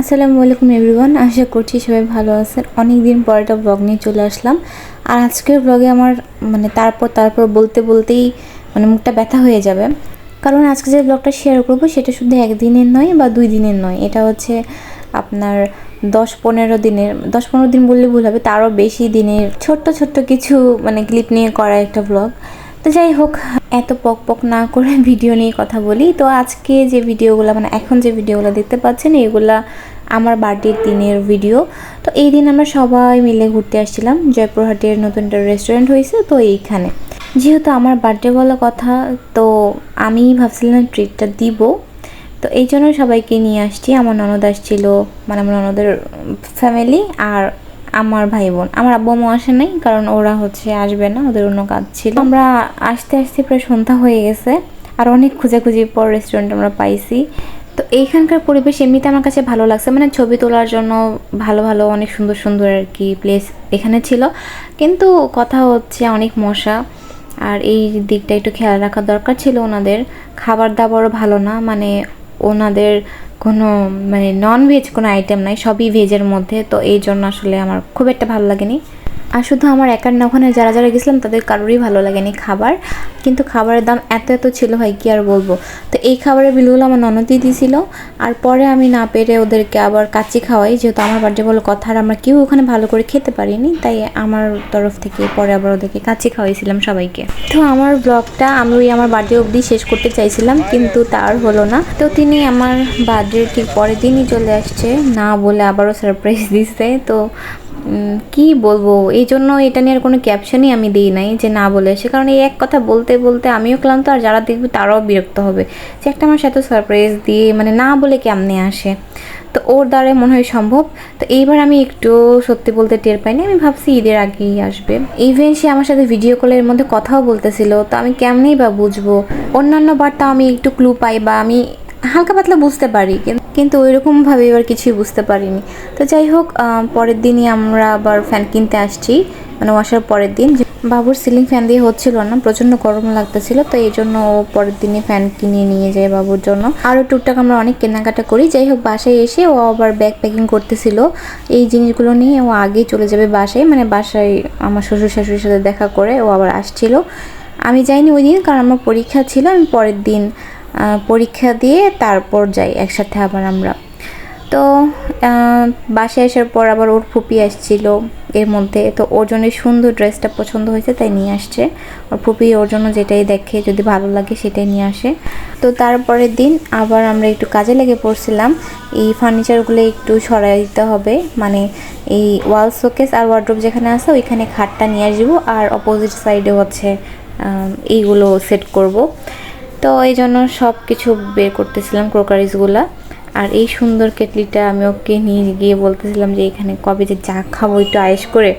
আসসালামু আলাইকুম এভরিওয়ান, আশা করছি সবাই ভালো আছেন। অনেক দিন পর একটা ব্লগ নিয়ে চলে আসলাম। আর আজকের ব্লগে আমার মানে তারপর তারপর বলতে বলতেই মানে মুখটা ব্যথা হয়ে যাবে। কারণ আজকে যে ব্লগটা শেয়ার করব, সেটা শুধু একদিনের নয় বা দুই দিনের নয়। এটা হচ্ছে আপনার দশ পনেরো দিনের, দশ পনেরো দিন বললে ভুল হবে, তারও বেশি দিনের, ছোট্ট ছোট্ট কিছু মানে ক্লিপ নিয়ে করা একটা ব্লগ তো যাই হোক, এত পক পক না করে ভিডিও নিয়ে কথা বলি। তো আজকে যে ভিডিওগুলো মানে এখন যে ভিডিওগুলো দেখতে পাচ্ছেন, এগুলা আমার বার্থডের দিনের ভিডিও। তো এই দিন আমরা সবাই মিলে ঘুরতে আসছিলাম। জয়পুরহাটের নতুন একটা রেস্টুরেন্ট হয়েছে, তো এইখানে। যেহেতু আমার বার্থডে বলা কথা, তো আমি ভাবছিলাম ট্রিটটা দিব। তো এই জন্য সবাইকে নিয়ে আসছি। আমার ননদ আসছিল মানে আমার ননদের ফ্যামিলি আর আমার ভাই বোন আমার আব্বু আম্মু আসে নাই, কারণ ওরা হচ্ছে আসবে না, ওদের অন্য কাজ ছিল। আমরা আসতে আসতে প্রায় সন্ধ্যা হয়ে গেছে, আর অনেক খোঁজাখুঁজির পর রেস্টুরেন্ট আমরা পাইছি। তো এইখানকার পরিবেশ এমনিতে আমার কাছে ভালো লাগছে মানে ছবি তোলার জন্য ভালো ভালো, অনেক সুন্দর সুন্দর আর কি প্লেস এখানে ছিল। কিন্তু কথা হচ্ছে অনেক মশা, আর এই দিকটা একটু খেয়াল রাখা দরকার ছিল ওনাদের। খাবার দাবারও ভালো না মানে ওনাদের কোনো মানে নন ভেজ কোনো আইটেম নাই, সবই ভেজের মধ্যে, তো এই জন্য আসলে আমার খুব একটা ভালো লাগেনি। আর শুধু আমার একার না, ওখানে যারা যারা গেছিলাম, তাদের কারোরই ভালো লাগেনি খাবার। কিন্তু খাবারের দাম এত এত ছিল হয় কি আর বলব? তো এই খাবারের বিলগুলো আমার ননদই দিয়েছিল। আর পরে আমি না পেরে ওদেরকে আবার কাচ্চি খাওয়াই, যেহেতু আমার বার্থডে বলে কথা, আর আমরা কেউ ওখানে ভালো করে খেতে পারিনি, তাই আমার তরফ থেকে পরে আবার ওদেরকে কাচ্চি খাওয়াইছিলাম সবাইকে। তো আমার ব্লগটা আমি ওই আমার বার্থডে অবধি শেষ করতে চাইছিলাম, কিন্তু তার হলো না। তো তিনি আমার বার্থডের ঠিক পরের দিনই চলে আসছে, না বলে আবারও সারপ্রাইজ দিচ্ছে। তো কি বলব? এই জন্য এটা নিয়ে আর কোনো ক্যাপশনই আমি দিই নাই যে না বলে। সে কারণ এই এক কথা বলতে বলতে আমিও ক্লান্ত, আর যারা দেখবে তারাও বিরক্ত হবে। যে একটা আমার সাথে সারপ্রাইজ দিয়ে মানে না বলে কেমনে আসে? তো ওর দ্বারাই মনে হয় সম্ভব। তো এইবার আমি একটু সত্যি বলতে টের পাইনি। আমি ভাবছি ঈদের আগেই আসবে। ইভেন সে আমার সাথে ভিডিও কলের মধ্যে কথাও বলতেছিল। তো আমি কেমনেই বা বুঝব? অন্যান্য বারটা আমি একটু ক্লু পাই বা আমি হালকা পাতলা বুঝতে পারি, কিন- কিন্তু ওইরকমভাবে এবার কিছুই বুঝতে পারিনি। তো যাই হোক পরের দিনই আমরা আবার ফ্যান কিনতে আসছি। মানে আসার পরের দিন। বাবুর সিলিং ফ্যান দিয়ে হচ্ছিল না, প্রচণ্ড গরম লাগতেছিল, তো এই জন্য ও পরের দিনই ফ্যান কিনে নিয়ে যায় বাবুর জন্য। আরও টুকটাক আমরা অনেক কেনাকাটা করি। যাই হোক, বাসায় এসে ও আবার ব্যাগ প্যাকিং করতেছিল। এই জিনিসগুলো নিয়ে ও আগেই চলে যাবে বাসায়। মানে বাসায় আমার শ্বশুর শাশুড়ির সাথে দেখা করে ও আবার আসছিল। আমি যাইনি ওই দিন, কারণ আমার পরীক্ষা ছিল। আমি পরের দিন পরীক্ষা দিয়ে তারপর যাই একসাথে আবার আমরা। তো বাসায় আসার পর আবার ওর ফুপি আসছিল এর মধ্যে। তো ওর জন্য সুন্দর ড্রেসটা পছন্দ হয়েছে, তাই নিয়ে আসছে। ওর ফুপি ওর জন্য যেটাই দেখে, যদি ভালো লাগে সেটাই নিয়ে আসে। তো তারপরের দিন আবার আমরা একটু কাজে লেগে পড়ছিলাম। এই ফার্নিচারগুলো একটু সরাই দিতে হবে। মানে এই ওয়াল শোকেস আর ওয়ার্ড্রোব যেখানে আছে, ওইখানে খাটটা নিয়ে আসব। আর অপোজিট সাইডে হচ্ছে এইগুলো সেট করব। তো এই জন্য সব কিছু বের করতেছিলাম ক্রোকারিজগুলা। আর এই সুন্দর কেটলিটা আমি ওকে নিয়ে গিয়ে বলতেছিলাম যে এখানে কবে যে চা খাব একটু আয়েস করে।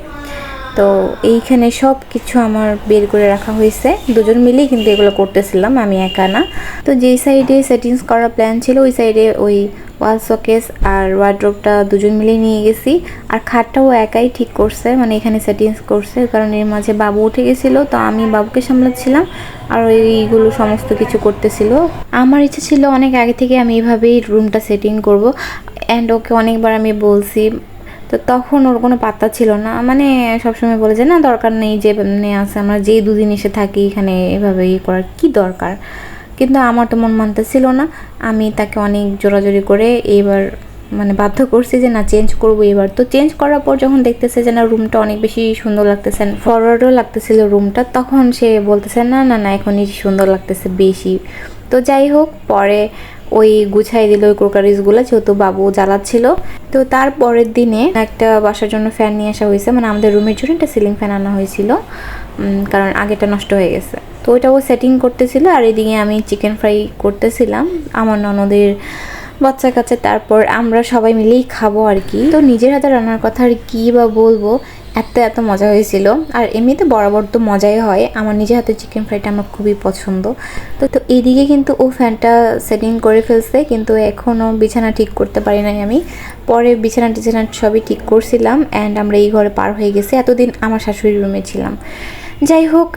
তো এইখানে সব কিছু আমার বের করে রাখা হয়েছে। দুজন মিলেই কিন্তু এগুলো করতেছিলাম, আমি একা না। তো যেই সাইডে সেটিংস করার প্ল্যান ছিল, ওই সাইডে ওই ওয়াল শোকেস আর ওয়ার্ড্রোবটা দুজন মিলেই নিয়ে গেছি। আর খাটটাও একাই ঠিক করছে মানে এখানে সেটিংস করছে, কারণ এর মাঝে বাবু উঠে গেছিল, তো আমি বাবুকে সামলাচ্ছিলাম। আর এইগুলো সমস্ত কিছু করতেছিল। আমার ইচ্ছে ছিল অনেক আগে থেকে আমি এইভাবেই রুমটা সেটিং করব অ্যান্ড ওকে অনেকবার আমি বলছি। তো তখন ওর কোনো পাত্তা ছিল না। মানে সবসময় বলে যে, না, দরকার নেই, যে এমনি আছে, আমরা যেই দুদিন এসে থাকি এখানে এভাবে ইয়ে করার কি দরকার? কিন্তু আমার তো মন মানতে ছিল না। আমি তাকে অনেক জোরাজোরি করে এইবার মানে বাধ্য করছি যে না চেঞ্জ করব এবার। তো চেঞ্জ করার পর যখন দেখতেছে যে না রুমটা অনেক বেশি সুন্দর লাগতেছে ফরওয়ার্ডও লাগতেছিল রুমটা তখন সে বলতেছে, না না না, এখনই সুন্দর লাগতেছে বেশি। তো যাই হোক, পরে ওই গুছাই দিল ওই ক্রোকারিজগুলো যেহেতু বাবু জ্বালাচ্ছিল। তো তার পরের দিনে একটা বাসার জন্য ফ্যান নিয়ে আসা হয়েছে। মানে আমাদের রুমের জন্য একটা সিলিং ফ্যান আনা হয়েছিল। কারণ আগেটা নষ্ট হয়ে গেছে। তো ওইটা ও সেটিং করতেছিল। আর এদিকে আমি চিকেন ফ্রাই করতেছিলাম। আমার ননদের বাচ্চা কাছে, তারপর আমরা সবাই মিলেই খাব আর কি। তো নিজের হাতে রান্নার কথা আর কি বা বলব, এত এত মজা হয়েছিল। আর এমনিতে বরাবর তো মজাই হয়। আমার নিজের হাতে চিকেন ফ্রাইটা আমার খুবই পছন্দ। তো তো এইদিকে কিন্তু ও ফ্যানটা সেটিং করে ফেলছে, কিন্তু এখনও বিছানা ঠিক করতে পারি নাই আমি। পরে বিছানা টিছানা সবই ঠিক করছিলাম অ্যান্ড আমরা এই ঘরে পার হয়ে গেছি। এতদিন আমার শাশুড়ির রুমে ছিলাম। যাই হোক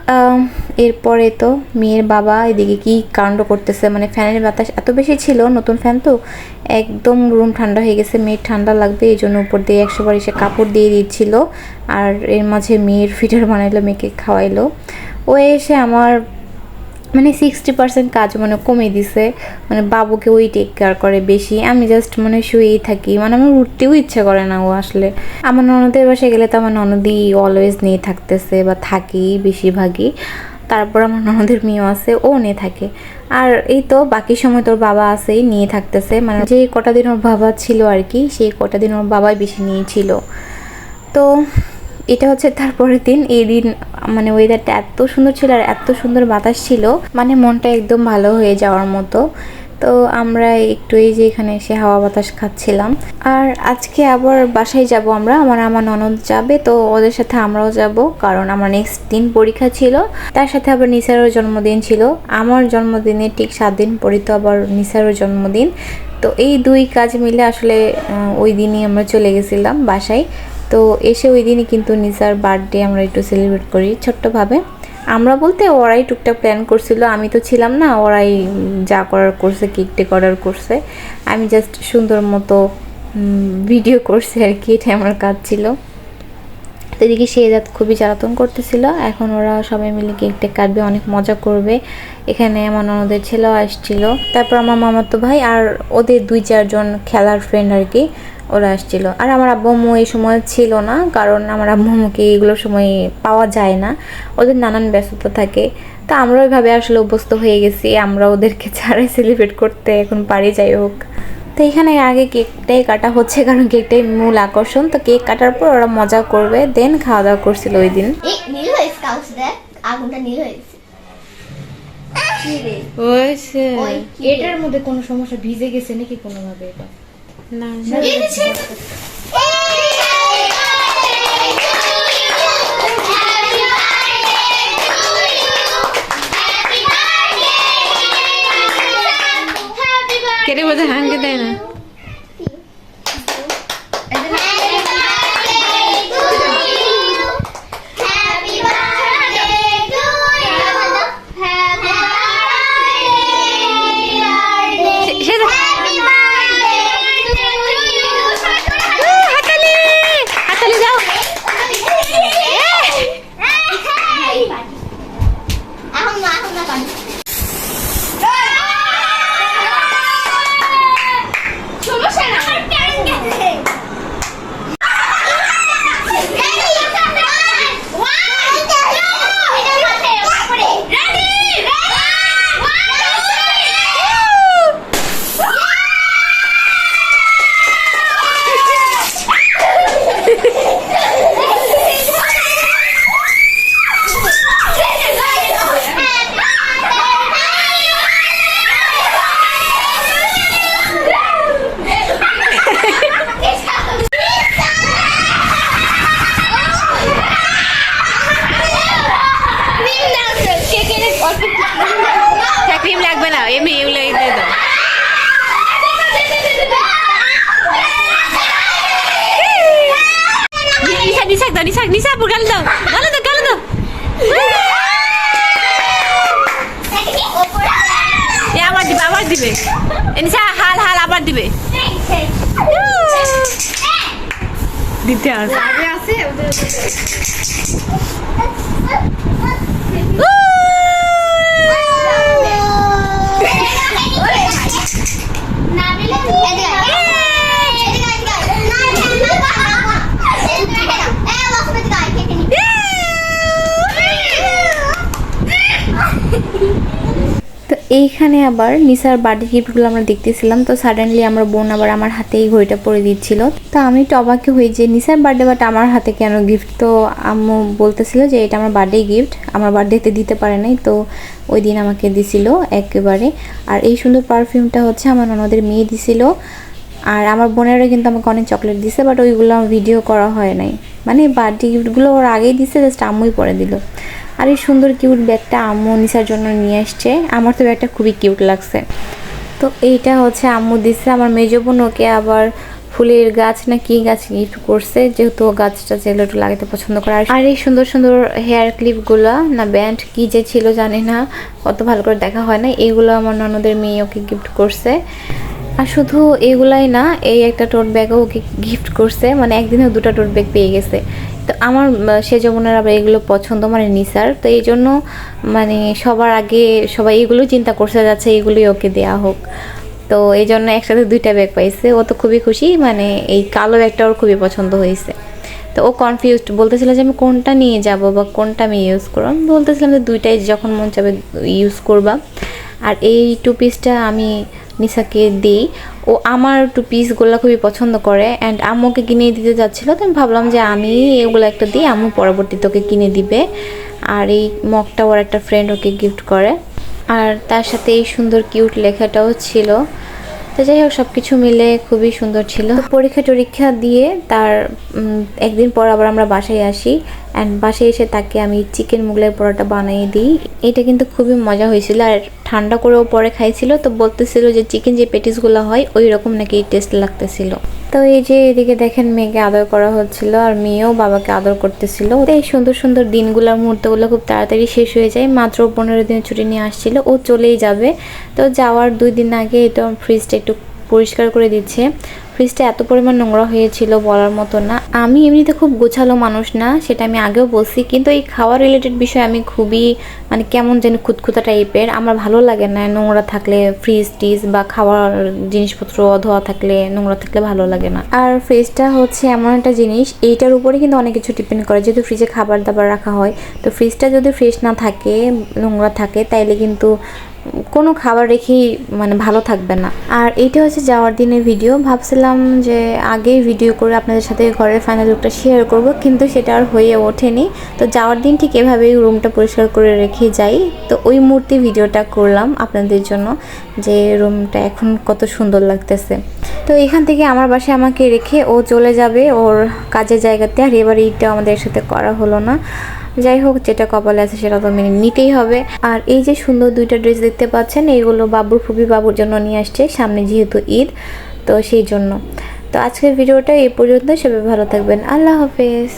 এরপরে তো মেয়ের বাবা এদিকে কি কাণ্ড করতেছে? মানে ফ্যানের বাতাস এত বেশি ছিল, নতুন ফ্যান তো, একদম রুম ঠান্ডা হয়ে গেছে, মেয়ের ঠান্ডা লাগবে, এই জন্য উপর দিয়ে একশো বার এসে কাপড় দিয়ে দিচ্ছিল। আর এর মাঝে মেয়ের ফিটার বানাইলো, মেয়েকে খাওয়াইলো। ও এসে আমার মানে সিক্সটি পার্সেন্ট কাজ মানে কমে দিছে। মানে বাবুকে ওই টেক কেয়ার করে বেশি। আমি জাস্ট মানে শুয়েই থাকি। মানে আমার উঠতেও ইচ্ছে করে না ও আসলে। আমার ননদের বাসায় গেলে তো আমার ননদই অলওয়েজ নিয়ে থাকতেছে বা থাকি বেশিরভাগই। তারপর আমার ননদের মেয়েও আছে, ও নিয়ে থাকে। আর এই তো বাকি সময় তোর বাবা আছেই, নিয়ে থাকতেছে। মানে যে কটা দিন ওর বাবা ছিল আর কি, সেই কটা দিন ওর বাবাই বেশি নিয়েছিল তো এটা হচ্ছে তারপরের দিন, এই দিন মানে ওয়েদারটা এত সুন্দর ছিল আর এত সুন্দর বাতাস ছিল মানে মনটা একদম ভালো হয়ে যাওয়ার মতো। তো আমরা একটু এই যে এখানে এসে হাওয়া বাতাস খাচ্ছিলাম। আর আজকে আবার বাসায় যাব আমরা, আমার আমার ননদ যাবে, তো ওদের সাথে আমরাও যাব, কারণ আমার নেক্সট দিন পরীক্ষা ছিল। তার সাথে আবার নিসারও জন্মদিন ছিল, আমার জন্মদিনে ঠিক সাত দিন পরই তো আবার নিসারও জন্মদিন। তো এই দুই কাজ মিলে আসলে ওই দিনই আমরা চলে গেছিলাম বাসায়। তো এসে ওই দিনই কিন্তু নিসার বার্থডে আমরা একটু সেলিব্রেট করি, ছোট্টভাবে। আমরা বলতে ওরাই টুকটাক প্ল্যান করছিল, আমি তো ছিলাম না, ওরাই যা করার করছে কেক টেক অর্ডার করছে। আমি জাস্ট সুন্দর মতো ভিডিও করছি আর কি, এটা আমার কাজ ছিল। তো এদিকে সে রাত খুবই জ্বালাতন করতেছিল, এখন ওরা সবাই মিলে কেক টেক কাটবে, অনেক মজা করবে। এখানে আমার ননদের ছেলেও আসছিল। তারপর আমার মামাতো ভাই আর ওদের দুই চারজন খেলার ফ্রেন্ড আর কি ওরা আসছিল। আর আমার আব্বু আম্মু এই সময় ছিল না কারণ আমার আব্বু আম্মুকে এগুলো সময় পাওয়া যায় না। ওদের নানান ব্যস্ততা থাকে। তো আমরা ওইভাবে আসলে অভ্যস্ত হয়ে গেছি আমরা ওদেরকে ছাড়াই সেলিব্রেট করতে এখন পারি যাই হোক। তো এখানে আগে কেকটাই কাটা হচ্ছে কারণ কেকটাই মূল আকর্ষণ। তো কেক কাটার পর ওরা মজা করবে দেন খাওয়া দাওয়া করছিল ওই দিন। এই নীল হয়েছে কাউস দেখ আগুনটা নীল হয়েছে। এটার মধ্যে কোনো সমস্যা ভিজে গেছে নাকি কোনোভাবে এটা? না কেটে বোধ হাঙ্গে দেয় না নিশা নিশা দাও নিশা নিশা আপু গাল দাও গাল দাও গাল দাও এ আবার দিবে আবার দিবে এ নিশা হাল হাল আবার দিবে দিতে আসে তো এইখানে আবার নিসার বার্থডে গিফটগুলো আমরা দেখতেছিলাম, তো সাডেনলি আমার বোন আবার আমার হাতে এই ঘড়িটা পরে দিচ্ছিল। তো আমি একটু অবাকি হই যে নিসার বার্থডে বাট আমার হাতে কেন গিফট তো আম্মু বলতেছিল যে এটা আমার বার্থডে গিফট আমার বার্থডেতে দিতে পারে নাই, তো ওই দিন আমাকে দিছিল একেবারে। আর এই সুন্দর পারফিউমটা হচ্ছে আমার ননদের মেয়ে দিছিল, আর আমার বোনেরও কিন্তু আমাকে অনেক চকলেট দিছে বাট ওইগুলো আমার ভিডিও করা হয় নাই। মানে বার্থডে গিফটগুলো ওর আগেই দিছে জাস্ট আম্মুই পরে দিল। আর এই সুন্দর কিউট ব্যাগটা আম্মু নিসার জন্য নিয়ে আসছে। আমার তো ব্যাগটা খুবই কিউট লাগছে। তো এইটা হচ্ছে আম্মু দিচ্ছে আমার মেজো বোন ওকে আবার ফুলের গাছ না কি গাছ গিফট করছে। যেহেতু গাছটা যেগুলো একটু লাগাতে পছন্দ করে। আর- এই সুন্দর সুন্দর হেয়ার ক্লিপগুলো না ব্যান্ড কি যে ছিল জানি না। অত ভালো করে দেখা হয় না এইগুলো আমার ননদের মেয়ে ওকে গিফট করছে। আর শুধু এগুলাই না, এই একটা টোট ব্যাগও ওকে গিফট করছে। মানে একদিনে দুটো টোট ব্যাগ পেয়ে গেছে। তো আমার সে যমুনার আবার এগুলো পছন্দ মানে নিসার, তো এই জন্য মানে সবার আগে সবাই এগুলো চিন্তা করতে যাচ্ছে এগুলোই ওকে দেয়া হোক। তো এই জন্য একসাথে দুইটা ব্যাগ পাইছে। ও তো খুবই খুশি মানে এই কালো ব্যাগটা ওর খুবই পছন্দ হয়েছে। তো ও কনফিউজড বলতেছিল যে আমি কোনটা নিয়ে যাব বা কোনটা আমি ইউজ করব। আমি বলতেছিলাম যে দুইটাই যখন মন চাবে ইউজ করবা। আর এই টু পিসটা আমি নিসাকে দিই। ও আমার টু পিসগুলো খুবই পছন্দ করে অ্যান্ড আম্মুকে কিনে দিতে যাচ্ছিল, তো আমি ভাবলাম যে আমি এগুলো একটা দিই, আম্মু পরবর্তীতে ওকে কিনে দিবে। আর এই মগটা ওর একটা ফ্রেন্ড ওকে গিফট করে। আর তার সাথে এই সুন্দর কিউট লেখাটাও ছিল। তো যাই হোক সব কিছু মিলে খুবই সুন্দর ছিল। পরীক্ষা টরীক্ষা দিয়ে তার একদিন পর আবার আমরা বাসায় আসি অ্যান্ড বাসায় এসে তাকে আমি চিকেন মুগলাই পরোটা বানিয়ে দিই। এটা কিন্তু খুবই মজা হয়েছিল, আর ঠান্ডা করেও পরে খাইছিল, তো বলতেছিল যে চিকেন যে পেটিসগুলো হয় ওই রকম নাকি টেস্ট লাগতেছিল। তো এই যে এদিকে দেখেন মেয়েকে আদর করা হচ্ছিল আর মেয়েও বাবাকে আদর করতেছিল। এই সুন্দর সুন্দর দিনগুলোর মুহূর্তগুলো খুব তাড়াতাড়ি শেষ হয়ে যায়। মাত্র পনেরো দিনের ছুটি নিয়ে আসছিল, ও চলেই যাবে। তো যাওয়ার দুই দিন আগে এটা ফ্রিজটা একটু পরিষ্কার করে দিচ্ছে। ফ্রিজটা এত পরিমাণ নোংরা হয়েছিল বলার মতো না। আমি এমনিতে খুব গোছালো মানুষ না, সেটা আমি আগেও বলছি, কিন্তু এই খাওয়া রিলেটেড বিষয়ে আমি খুবই মানে কেমন যেন খুঁতখুতা টাইপের। আমার ভালো লাগে না নোংরা থাকলে ফ্রিজ টিজ বা খাওয়ার জিনিসপত্র ধোয়া থাকলে, নোংরা থাকলে ভালো লাগে না। আর ফ্রিজটা হচ্ছে এমন একটা জিনিস, এইটার উপরে কিন্তু অনেক কিছু ডিপেন্ড করে। যেহেতু ফ্রিজে খাবার দাবার রাখা হয়, তো ফ্রিজটা যদি ফ্রেশ না থাকে, নোংরা থাকে, তাইলে কিন্তু কোনো খাবার রেখেই মানে ভালো থাকবে না। আর এইটা হচ্ছে যাওয়ার দিনের ভিডিও ভাবছিলাম যে আগেই ভিডিও করে আপনাদের সাথে ঘরের ফাইনাল লুকটা শেয়ার করব, কিন্তু সেটা আর হয়ে ওঠেনি। তো যাওয়ার দিন ঠিক এভাবেই রুমটা পরিষ্কার করে রেখে যাই। তো ওই মুহূর্তে ভিডিওটা করলাম আপনাদের জন্য, যে রুমটা এখন কত সুন্দর লাগতেছে। তো এখান থেকে আমার বাসায় আমাকে রেখে ও চলে যাবে ওর কাজের জায়গাতে। আর এবার ঈদটা আমাদের সাথে করা হলো না। যাই হোক, যেটা কপালে আছে সেটা তো মেনে নিতেই হবে। আর এই যে সুন্দর দুইটা ড্রেস দেখতে পাচ্ছেন এইগুলো বাবুর ফুপি বাবুর জন্য নিয়ে আসছে, সামনে যেহেতু ঈদ, তো সেই জন্য। তো আজকের ভিডিওটা এই পর্যন্ত। সবাই ভালো থাকবেন। আল্লাহ হাফেজ।